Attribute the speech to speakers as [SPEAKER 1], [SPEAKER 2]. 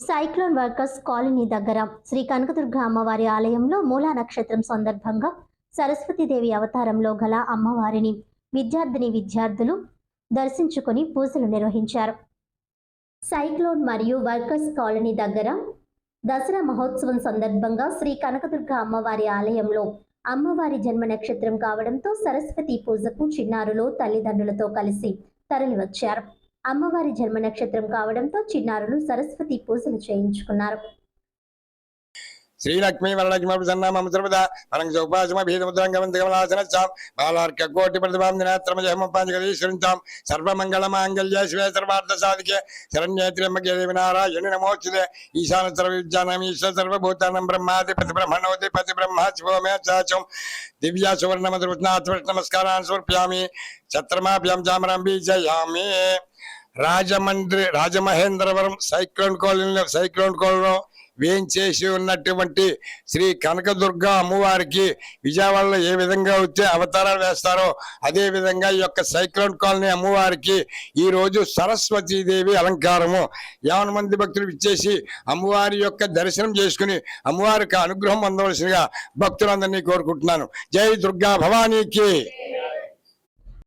[SPEAKER 1] Cyclone workers colony దగ్గర శ్రీ కనకదుర్గ అమ్మవారి ఆలయంలో మూలా నక్షత్రం సందర్భంగా సరస్వతీదేవి అవతారంలో గల అమ్మవారిని విద్యార్థిని విద్యార్థులు దర్శించుకొని పూజలు నిర్వహించారు. సైక్లోన్ మరియు వర్కర్స్ కాలనీ దగ్గర దసరా మహోత్సవం సందర్భంగా శ్రీ కనకదుర్గ అమ్మవారి ఆలయంలో అమ్మవారి జన్మ నక్షత్రం కావడంతో సరస్వతి పూజకు చిన్నారులు తల్లిదండ్రులతో కలిసి తరలివచ్చారు. అమ్మవారి జన్మ నక్షత్రం కావడంతో చిన్నారులు సరస్వతి పూజలు చేయించుకున్నారు.
[SPEAKER 2] ஸ்ரீலக்ஷ்மி வரலட்சுமி சன்னாமம் திருபதா வணங்க சௌபாசும பீதமுத்திரங்க வந்து கமலாசனச்சாம். பாலார்க்க கோட்டி பிரதிபாம் தினத்திரம ஜெயமப்பாஞ்சகதீஸ்வரிந்தாம் சர்வமங்கலமாங்கல்ய சிவே சர்வார்த்த சாதிக்க சரண்யேத்ரியம்பகே தேவிநாராயணி நமோச்சிதே ஈசான சர்வவித்யானம் ஈஸ்வர சர்வபூதானம் பிரம்மாதி பதி பிரம்மணோதி பதி பிரம்மா சிவோ மே சாச்சும் திவ்யா சுவர்ணமதுருத்நாத்வ நமஸ்காரான் சமர்ப்பியாமி. சத்திரமாபியாம் ஜாமராம் பீஜயாமி ராஜமன்று ராஜமகேந்திரவரம் சைக்ளோன் கோலில் சைக்ளோன் கோலிலும் వేయించేసి ఉన్నటువంటి శ్రీ కనకదుర్గ అమ్మవారికి విజయవాడలో ఏ విధంగా వచ్చే అవతారాలు వేస్తారో అదే విధంగా ఈ యొక్క సైక్లోన్ కాలనీ అమ్మవారికి ఈ రోజు సరస్వతీదేవి అలంకారము. యావన మంది భక్తులు ఇచ్చేసి అమ్మవారి యొక్క దర్శనం చేసుకుని అమ్మవారికి అనుగ్రహం పొందవలసిందిగా భక్తులందరినీ కోరుకుంటున్నాను. జై దుర్గా భవానీకి.